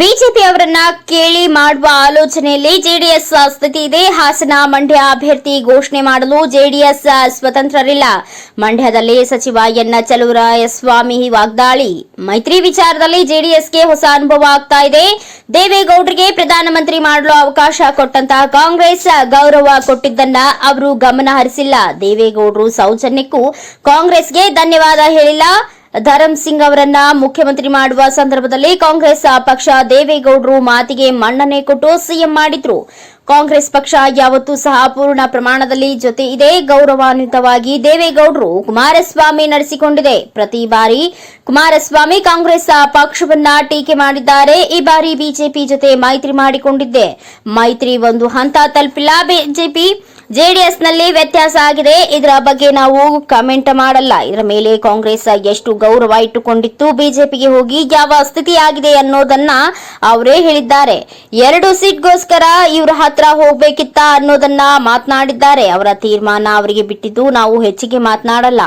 BJP ಅವರನ್ನ ಕೇಳಿ ಮಾಡುವ ಆಲೋಚನೆಯಲ್ಲಿ ಜೆಡಿಎಸ್ ಸ್ಥಿತಿ ಇದೆ. ಹಾಸನ ಮಂಡ್ಯ ಅಭ್ಯರ್ಥಿ ಘೋಷಣೆ ಮಾಡಲು ಜೆಡಿಎಸ್ ಸ್ವತಂತ್ರರಿಲ್ಲ. ಮಂಡ್ಯದಲ್ಲಿ ಸಚಿವ ಎನ್ ಚಲುವರಾಯಸ್ವಾಮಿ ವಾಗ್ದಾಳಿ. ಮೈತ್ರಿ ವಿಚಾರದಲ್ಲಿ ಜೆಡಿಎಸ್ಗೆ ಹೊಸ ಅನುಭವ ಆಗ್ತಾ ಇದೆ. ದೇವೇಗೌಡರಿಗೆ ಪ್ರಧಾನಮಂತ್ರಿ ಮಾಡಲು ಅವಕಾಶ ಕೊಟ್ಟಂತಹ ಕಾಂಗ್ರೆಸ್ ಗೌರವ ಕೊಟ್ಟಿದ್ದನ್ನ ಅವರು ಗಮನ ಹರಿಸಿಲ್ಲ ದೇವೇಗೌಡರು ಸೌಜನ್ಯಕ್ಕೂ ಕಾಂಗ್ರೆಸ್ಗೆ ಧನ್ಯವಾದ ಹೇಳಿಲ್ಲ. ಧರಮ್ ಸಿಂಗ್ ಅವರನ್ನ ಮುಖ್ಯಮಂತ್ರಿ ಮಾಡುವ ಸಂದರ್ಭದಲ್ಲಿ ಕಾಂಗ್ರೆಸ್ ಪಕ್ಷ ದೇವೇಗೌಡರು ಮಾತಿಗೆ ಮನ್ನಣೆ ಕೊಟ್ಟು ಸಿಎಂ ಮಾಡಿದ್ರು. ಕಾಂಗ್ರೆಸ್ ಪಕ್ಷ ಯಾವತ್ತೂ ಸಹ ಪೂರ್ಣ ಪ್ರಮಾಣದಲ್ಲಿ ಜೊತೆ ಇದೆ. ಗೌರವಾನ್ವಿತವಾಗಿ ದೇವೇಗೌಡರು ಕುಮಾರಸ್ವಾಮಿ ನಡೆಸಿಕೊಂಡಿದೆ. ಪ್ರತಿ ಬಾರಿ ಕುಮಾರಸ್ವಾಮಿ ಕಾಂಗ್ರೆಸ್ ಪಕ್ಷವನ್ನ ಟೀಕೆ ಮಾಡಿದ್ದಾರೆ. ಈ ಬಾರಿ ಬಿಜೆಪಿ ಜೊತೆ ಮೈತ್ರಿ ಮಾಡಿಕೊಂಡಿದ್ದೆ. ಮೈತ್ರಿ ಒಂದು ಹಂತ ತಲುಪಿಲ್ಲ ಬಿಜೆಪಿ. ಜೆಡಿಎಸ್ನಲ್ಲಿ ವ್ಯತ್ಯಾಸ ಆಗಿದೆ. ಇದರ ಬಗ್ಗೆ ನಾವು ಕಮೆಂಟ್ ಮಾಡಲ್ಲ. ಇದರ ಮೇಲೆ ಕಾಂಗ್ರೆಸ್ ಎಷ್ಟು ಗೌರವ ಇಟ್ಟುಕೊಂಡಿತ್ತು, ಬಿಜೆಪಿಗೆ ಹೋಗಿ ಯಾವ ಸ್ಥಿತಿ ಆಗಿದೆ ಅನ್ನೋದನ್ನ ಅವರೇ ಹೇಳಿದ್ದಾರೆ. ಎರಡು ಸೀಟ್ಗೋಸ್ಕರ ಇವ್ರ ಹತ್ರ ಹೋಗ್ಬೇಕಿತ್ತ ಅನ್ನೋದನ್ನ ಮಾತನಾಡಿದ್ದಾರೆ. ಅವರ ತೀರ್ಮಾನ ಅವರಿಗೆ ಬಿಟ್ಟಿದ್ದು ನಾವು ಹೆಚ್ಚಿಗೆ ಮಾತನಾಡಲ್ಲ.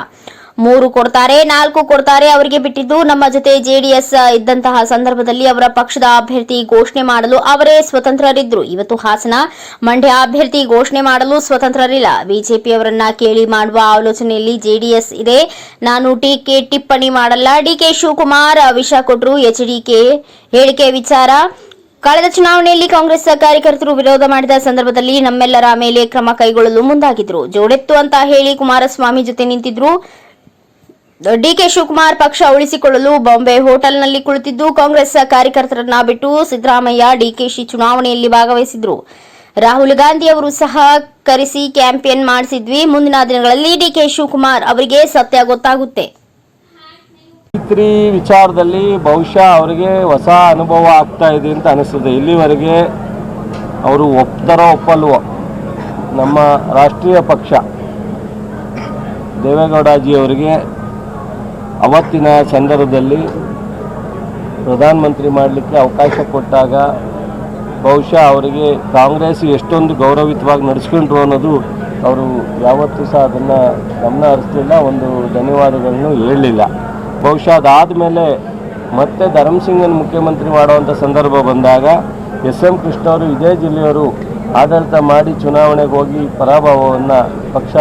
ಮೂರು ಕೊಡ್ತಾರೆ, ನಾಲ್ಕು ಕೊಡ್ತಾರೆ ಅವರಿಗೆ ಬಿಟ್ಟಿದ್ದು. ನಮ್ಮ ಜೊತೆ ಜೆಡಿಎಸ್ ಇದ್ದಂತಹ ಸಂದರ್ಭದಲ್ಲಿ ಅವರ ಪಕ್ಷದ ಅಭ್ಯರ್ಥಿ ಘೋಷಣೆ ಮಾಡಲು ಅವರೇ ಸ್ವತಂತ್ರರಿದ್ರು ಇವತ್ತು ಹಾಸನ ಮಂಡ್ಯ ಅಭ್ಯರ್ಥಿ ಘೋಷಣೆ ಮಾಡಲು ಸ್ವತಂತ್ರರಿಲ್ಲ. ಬಿಜೆಪಿಯವರನ್ನ ಕೇಳಿ ಮಾಡುವ ಆಲೋಚನೆಯಲ್ಲಿ ಜೆಡಿಎಸ್ ಇದೆ. ನಾನು ಟೀಕೆ ಟಿಪ್ಪಣಿ ಮಾಡಲ್ಲ. ಡಿಕೆ ಶಿವಕುಮಾರ್ ವಿಷ ಕೊಟ್ಟರು ಎಚ್ಡಿಕೆ ಹೇಳಿಕೆ ವಿಚಾರ. ಕಳೆದ ಚುನಾವಣೆಯಲ್ಲಿ ಕಾಂಗ್ರೆಸ್ ಕಾರ್ಯಕರ್ತರು ವಿರೋಧ ಮಾಡಿದ ಸಂದರ್ಭದಲ್ಲಿ ನಮ್ಮೆಲ್ಲರ ಮೇಲೆ ಕ್ರಮ ಕೈಗೊಳ್ಳಲು ಮುಂದಾಗಿದ್ರು. ಜೋಡೆತ್ತು ಅಂತ ಹೇಳಿ ಕುಮಾರಸ್ವಾಮಿ ಜೊತೆ ನಿಂತಿದ್ರು. ಡಿಕೆ ಶಿವಕುಮಾರ್ ಪಕ್ಷ ಉಳಿಸಿಕೊಳ್ಳಲು ಬಾಂಬೆ ಹೋಟೆಲ್ನಲ್ಲಿ ಕುಳಿತಿದ್ದು ಕಾಂಗ್ರೆಸ್ ಕಾರ್ಯಕರ್ತರನ್ನ ಬಿಟ್ಟು ಸಿದ್ದರಾಮಯ್ಯ ಡಿಕೆಶಿ ಚುನಾವಣೆಯಲ್ಲಿ ಭಾಗವಹಿಸಿದ್ರು. ರಾಹುಲ್ ಗಾಂಧಿ ಅವರು ಸಹ ಕರೆಸಿ ಕ್ಯಾಂಪೇನ್ ಮಾಡಿಸಿದ್ವಿ. ಮುಂದಿನ ದಿನಗಳಲ್ಲಿ ಡಿಕೆ ಶಿವಕುಮಾರ್ ಅವರಿಗೆ ಸತ್ಯ ಗೊತ್ತಾಗುತ್ತೆ. ವಿಚಾರದಲ್ಲಿ ಬಹುಶಃ ಅವರಿಗೆ ಹೊಸ ಅನುಭವ ಆಗ್ತಾ ಇದೆ ಅಂತ ಅನಿಸ್ತದೆ ಇಲ್ಲಿವರೆಗೆ ಅವರು ಒಪ್ತಾರೋ ಒಪ್ಪಲ್ವೋ? ನಮ್ಮ ರಾಷ್ಟ್ರೀಯ ಪಕ್ಷ ದೇವೇಗೌಡಾಜಿ ಅವರಿಗೆ ಅವತ್ತಿನ ಸಂದರ್ಭದಲ್ಲಿ ಪ್ರಧಾನಮಂತ್ರಿ ಮಾಡಲಿಕ್ಕೆ ಅವಕಾಶ ಕೊಟ್ಟಾಗ ಬಹುಶಃ ಅವರಿಗೆ ಕಾಂಗ್ರೆಸ್ ಎಷ್ಟೊಂದು ಗೌರವಿತವಾಗಿ ನಡೆಸ್ಕೊಂಡ್ರು ಅನ್ನೋದು ಅವರು ಯಾವತ್ತೂ ಸಹ ಅದನ್ನು ಗಮನ ಹರಿಸ್ತಿಲ್ಲ ಒಂದು ಧನ್ಯವಾದಗಳನ್ನು ಹೇಳಲಿಲ್ಲ. ಬಹುಶಃ ಅದಾದ ಮೇಲೆ ಮತ್ತೆ ಧರ್ಮಸಿಂಗನ್ ಮುಖ್ಯಮಂತ್ರಿ ಮಾಡುವಂಥ ಸಂದರ್ಭ ಬಂದಾಗ ಎಸ್ ಎಂ ಕೃಷ್ಣ ಅವರು, ಇದೇ ಜಿಲ್ಲೆಯವರು ಆಡಳಿತ ಮಾಡಿ ಚುನಾವಣೆಗೆ ಹೋಗಿ ಪರಾಭವವನ್ನು ಪಕ್ಷ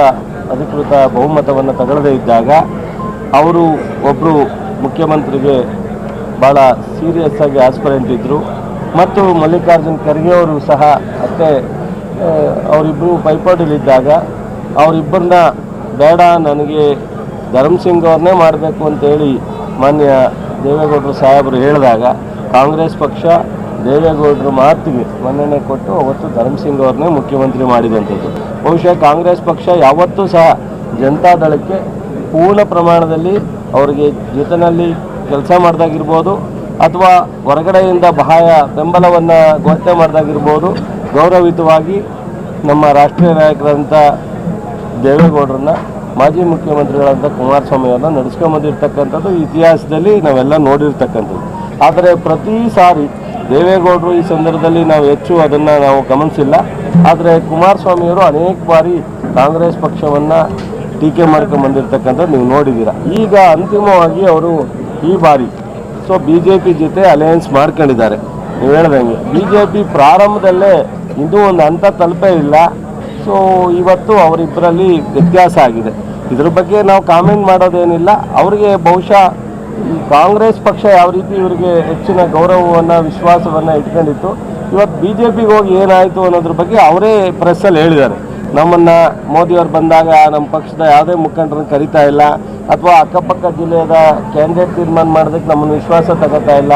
ಅಧಿಕೃತ ಬಹುಮತವನ್ನು ತಗೊಳ್ಳದೇ ಇದ್ದಾಗ ಅವರು ಒಬ್ಬರು ಮುಖ್ಯಮಂತ್ರಿಗೆ ಭಾಳ ಸೀರಿಯಸ್ ಆಗಿ ಆಸ್ಪರೆಂಟ್ ಇದ್ದರು ಮತ್ತು ಮಲ್ಲಿಕಾರ್ಜುನ್ ಖರ್ಗೆ ಅವರು ಸಹ ಅತ್ತೆ ಅವರಿಬ್ಬರು ಪೈಪೋಟಿಲಿದ್ದಾಗ ಅವರಿಬ್ಬರನ್ನ ಬೇಡ, ನನಗೆ ಧರ್ಮಸಿಂಗ್ ಅವ್ರನ್ನೇ ಮಾಡಬೇಕು ಅಂತೇಳಿ ಮಾನ್ಯ ದೇವೇಗೌಡರು ಸಾಹೇಬರು ಹೇಳಿದಾಗ ಕಾಂಗ್ರೆಸ್ ಪಕ್ಷ ದೇವೇಗೌಡರು ಮಾತಿಗೆ ಮನ್ನಣೆ ಕೊಟ್ಟು ಅವತ್ತು ಧರ್ಮಸಿಂಗ್ ಅವ್ರನ್ನೇ ಮುಖ್ಯಮಂತ್ರಿ ಮಾಡಿದಂಥದ್ದು. ಬಹುಶಃ ಕಾಂಗ್ರೆಸ್ ಪಕ್ಷ ಯಾವತ್ತೂ ಸಹ ಜನತಾದಳಕ್ಕೆ ಪೂರ್ಣ ಪ್ರಮಾಣದಲ್ಲಿ ಅವರಿಗೆ ಜೊತೆಯಲ್ಲಿ ಕೆಲಸ ಮಾಡಿದಾಗಿರ್ಬೋದು, ಅಥವಾ ಹೊರಗಡೆಯಿಂದ ಬಹಾಯ ಬೆಂಬಲವನ್ನು ಘೋಷಣೆ ಮಾಡಿದಾಗಿರ್ಬೋದು ಗೌರವಿತವಾಗಿ ನಮ್ಮ ರಾಷ್ಟ್ರೀಯ ನಾಯಕರಂಥ ದೇವೇಗೌಡರನ್ನ, ಮಾಜಿ ಮುಖ್ಯಮಂತ್ರಿಗಳಂಥ ಕುಮಾರಸ್ವಾಮಿ ಅವ್ರನ್ನ ನಡೆಸ್ಕೊಂಬಂದಿರ್ತಕ್ಕಂಥದ್ದು ಇತಿಹಾಸದಲ್ಲಿ ನಾವೆಲ್ಲ ನೋಡಿರ್ತಕ್ಕಂಥದ್ದು. ಆದರೆ ಪ್ರತಿ ಸಾರಿ ದೇವೇಗೌಡರು ಈ ಸಂದರ್ಭದಲ್ಲಿ ನಾವು ಹೆಚ್ಚು ಅದನ್ನು ನಾವು ಗಮನಿಸಿಲ್ಲ. ಆದರೆ ಕುಮಾರಸ್ವಾಮಿಯವರು ಅನೇಕ ಬಾರಿ ಕಾಂಗ್ರೆಸ್ ಪಕ್ಷವನ್ನು ಟೀಕೆ ಮಾಡ್ಕೊಂಬಂದಿರ್ತಕ್ಕಂಥದ್ದು ನೀವು ನೋಡಿದ್ದೀರಾ ಈಗ ಅಂತಿಮವಾಗಿ ಅವರು ಈ ಬಾರಿ, ಸೊ ಬಿ ಜೆ ಪಿ ಜೊತೆ ಅಲಯನ್ಸ್ ಮಾಡ್ಕೊಂಡಿದ್ದಾರೆ. ನೀವು ಹೇಳ್ದಂಗೆ. ಬಿ ಜೆ ಪಿ ಪ್ರಾರಂಭದಲ್ಲೇ ಇದು ಒಂದು ಹಂತ ತಲುಪೇ ಇಲ್ಲ. ಸೊ ಇವತ್ತು ಅವರಿಬ್ಬರಲ್ಲಿ ವ್ಯತ್ಯಾಸ ಆಗಿದೆ. ಇದ್ರ ಬಗ್ಗೆ ನಾವು ಕಾಮೆಂಟ್ ಮಾಡೋದೇನಿಲ್ಲ. ಅವರಿಗೆ ಬಹುಶಃ ಈ ಕಾಂಗ್ರೆಸ್ ಪಕ್ಷ ಯಾವ ರೀತಿ ಇವರಿಗೆ ಹೆಚ್ಚಿನ ಗೌರವವನ್ನು, ವಿಶ್ವಾಸವನ್ನು ಇಟ್ಕೊಂಡಿತ್ತು. ಇವತ್ತು ಬಿ ಜೆ ಪಿಗೆ ಹೋಗಿ ಏನಾಯಿತು ಅನ್ನೋದ್ರ ಬಗ್ಗೆ ಅವರೇ ಪ್ರೆಸ್ಸಲ್ಲಿ ಹೇಳಿದ್ದಾರೆ. ನಮ್ಮನ್ನು ಮೋದಿಯವರು ಬಂದಾಗ ನಮ್ಮ ಪಕ್ಷದ ಯಾವುದೇ ಮುಖಂಡರನ್ನು ಕರಿತಾ ಇಲ್ಲ ಅಥವಾ ಅಕ್ಕಪಕ್ಕ ಜಿಲ್ಲೆಯ ಕ್ಯಾಂಡಿಡೇಟ್ ತೀರ್ಮಾನ ಮಾಡೋದಕ್ಕೆ ನಮ್ಮನ್ನು ವಿಶ್ವಾಸ ತಗೋತಾ ಇಲ್ಲ.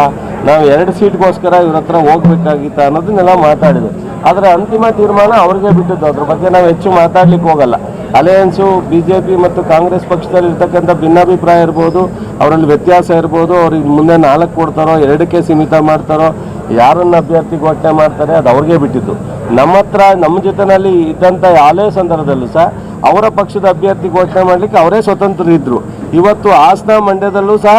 ನಾವು ಎರಡು ಸೀಟ್ಗೋಸ್ಕರ ಇವ್ರ ಹತ್ರ ಹೋಗ್ಬೇಕಾಗಿತ್ತ ಅನ್ನೋದನ್ನೆಲ್ಲ ಮಾತಾಡಿದೆ ಆದರೆ ಅಂತಿಮ ತೀರ್ಮಾನ ಅವ್ರಿಗೆ ಬಿಟ್ಟಿದ್ದು. ಅದ್ರ ಬಗ್ಗೆ ನಾವು ಹೆಚ್ಚು ಮಾತಾಡ್ಲಿಕ್ಕೆ ಹೋಗಲ್ಲ. ಅಲಯನ್ಸು ಬಿ ಜೆ ಪಿ ಮತ್ತು ಕಾಂಗ್ರೆಸ್ ಪಕ್ಷದಲ್ಲಿ ಇರ್ತಕ್ಕಂಥ ಭಿನ್ನಾಭಿಪ್ರಾಯ ಇರ್ಬೋದು, ಅವರಲ್ಲಿ ವ್ಯತ್ಯಾಸ ಇರ್ಬೋದು ಅವ್ರಿಗೆ ಮುಂದೆ ನಾಲ್ಕು ಕೊಡ್ತಾರೋ, ಎರಡಕ್ಕೆ ಸೀಮಿತ ಮಾಡ್ತಾರೋ, ಯಾರನ್ನ ಅಭ್ಯರ್ಥಿ ಘೋಷಣೆ ಮಾಡ್ತಾರೆ ಅದು ಅವ್ರಿಗೆ ಬಿಟ್ಟಿದ್ದು. ನಮ್ಮ ಹತ್ರ ನಮ್ಮ ಜೊತೆಯಲ್ಲಿ ಇದ್ದಂಥ ಯಾವುದೇ ಸಂದರ್ಭದಲ್ಲೂ ಸಹ ಅವರ ಪಕ್ಷದ ಅಭ್ಯರ್ಥಿ ಘೋಷಣೆ ಮಾಡಲಿಕ್ಕೆ ಅವರೇ ಸ್ವತಂತ್ರರಿದ್ದರು ಇವತ್ತು ಹಾಸನ ಮಂಡ್ಯದಲ್ಲೂ ಸಹ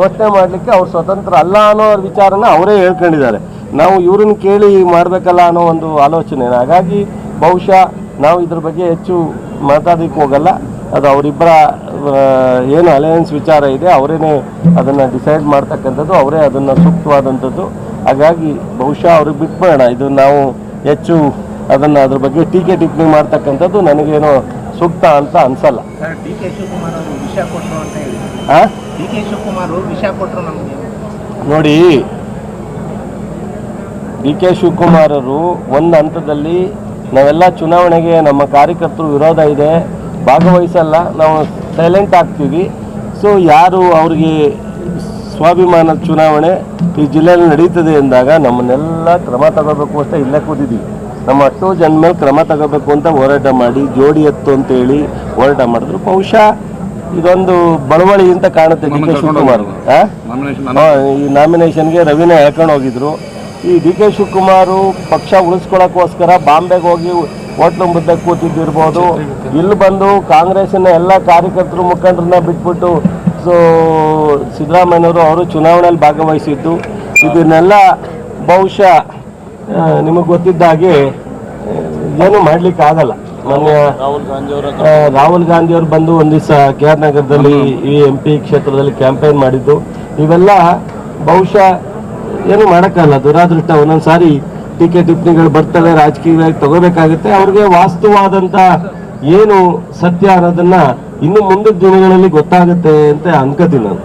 ಘೋಷಣೆ ಮಾಡಲಿಕ್ಕೆ ಅವ್ರು ಸ್ವತಂತ್ರ ಅಲ್ಲ ಅನ್ನೋ ವಿಚಾರನ ಅವರೇ ಹೇಳ್ಕೊಂಡಿದ್ದಾರೆ. ನಾವು ಇವ್ರನ್ನ ಕೇಳಿ ಮಾಡಬೇಕಲ್ಲ ಅನ್ನೋ ಒಂದು ಆಲೋಚನೆ. ಹಾಗಾಗಿ ಬಹುಶಃ ನಾವು ಇದ್ರ ಬಗ್ಗೆ ಹೆಚ್ಚು ಮಾತಾಡಲಿಕ್ಕೆ ಹೋಗಲ್ಲ. ಅದು ಅವರಿಬ್ಬರ ಏನು ಅಲಯನ್ಸ್ ವಿಚಾರ ಇದೆ, ಅವರೇನೆ ಅದನ್ನು ಡಿಸೈಡ್ ಮಾಡ್ತಕ್ಕಂಥದ್ದು, ಅವರೇ ಅದನ್ನು ಸೂಕ್ತವಾದಂಥದ್ದು. ಹಾಗಾಗಿ ಬಹುಶಃ ಅವ್ರಿಗೆ ಬಿಟ್ಬೇಡ ಇದು ನಾವು ಹೆಚ್ಚು ಅದನ್ನು ಅದ್ರ ಬಗ್ಗೆ ಟೀಕೆ ಟಿಪ್ಪಣಿ ಮಾಡ್ತಕ್ಕಂಥದ್ದು ನನಗೇನು ಸೂಕ್ತ ಅಂತ ಅನ್ಸಲ್ಲ. ನೋಡಿ ಡಿ ಕೆ ಶಿವಕುಮಾರರು ಒಂದು ಹಂತದಲ್ಲಿ ನಾವೆಲ್ಲ ಚುನಾವಣೆಗೆ ನಮ್ಮ ಕಾರ್ಯಕರ್ತರು ವಿರೋಧ ಇದೆ ಭಾಗವಹಿಸಲ್ಲ ನಾವು ಸೈಲೆಂಟ್ ಆಗ್ತೀವಿ. ಸೊ ಯಾರು ಅವ್ರಿಗೆ ಸ್ವಾಭಿಮಾನದ ಚುನಾವಣೆ ಈ ಜಿಲ್ಲೆಯಲ್ಲಿ ನಡೀತದೆ ಎಂದಾಗ ನಮ್ಮನ್ನೆಲ್ಲ ಕ್ರಮ ತಗೋಬೇಕು ಅಂತ ಇಲ್ಲೇ ಕೂತಿದ್ದೀವಿ ನಮ್ಮ ಅಷ್ಟೋ ಜನ ಮೇಲೆ ಕ್ರಮ ತಗೋಬೇಕು ಅಂತ ಹೋರಾಟ ಮಾಡಿ ಜೋಡಿ ಎತ್ತು ಅಂತ ಹೇಳಿ ಹೋರಾಟ ಮಾಡಿದ್ರು. ಬಹುಶಃ ಇದೊಂದು ಬಳವಳಿ ಅಂತ ಕಾಣುತ್ತೆ ಡಿ ಕೆ ಶಿವಕುಮಾರ್. ಈ ನಾಮಿನೇಷನ್ಗೆ ರವಿನ ಹೇಳ್ಕೊಂಡು ಹೋಗಿದ್ರು. ಈ ಡಿ ಕೆ ಶಿವಕುಮಾರು ಪಕ್ಷ ಉಳಿಸ್ಕೊಳ್ಳೋಕ್ಕೋಸ್ಕರ ಬಾಂಬೆಗೆ ಹೋಗಿ ಹೋಟ್ಲು ಮುದ್ದೆ ಕೂತಿದ್ದಿರ್ಬೋದು. ಇಲ್ಲಿ ಬಂದು ಕಾಂಗ್ರೆಸ್ಸಿನ ಎಲ್ಲ ಕಾರ್ಯಕರ್ತರು ಮುಖಂಡರನ್ನ ಬಿಟ್ಬಿಟ್ಟು ಸಿದ್ದರಾಮಯ್ಯನವರು ಅವರು ಚುನಾವಣೆಯಲ್ಲಿ ಭಾಗವಹಿಸಿದ್ದು. ಇದನ್ನೆಲ್ಲ ಬಹುಶಃ ನಿಮಗೆ ಗೊತ್ತಿದ್ದ ಹಾಗೆ ಏನು ಮಾಡ್ಲಿಕ್ಕೆ ಆಗಲ್ಲ. ಮೊನ್ನೆ ಆ, ರಾಹುಲ್ ಗಾಂಧಿ ಅವರು ಬಂದು ಒಂದು ದಿವಸ ಕೆ ಆರ್ ನಗರದಲ್ಲಿ ಈ ಎಂ ಪಿ ಕ್ಷೇತ್ರದಲ್ಲಿ ಕ್ಯಾಂಪೇನ್ ಮಾಡಿದ್ದು. ಇವೆಲ್ಲ ಬಹುಶಃ ಏನು ಮಾಡೋಕ್ಕಲ್ಲ ದುರಾದೃಷ್ಟ. ಒಂದೊಂದು ಸಾರಿ ಟೀಕೆ ಟಿಪ್ಪಣಿಗಳು ಬರ್ತವೆ ರಾಜಕೀಯವಾಗಿ ತಗೋಬೇಕಾಗುತ್ತೆ. ಅವ್ರಿಗೆ ವಾಸ್ತವವಾದಂತ ಏನು ಸತ್ಯ ಅನ್ನೋದನ್ನ ಇನ್ನು ಮುಂದಿನ ದಿನಗಳಲ್ಲಿ ಗೊತ್ತಾಗುತ್ತೆ ಅಂತ ಅನ್ಕೋತೀನಿ ನಾನು.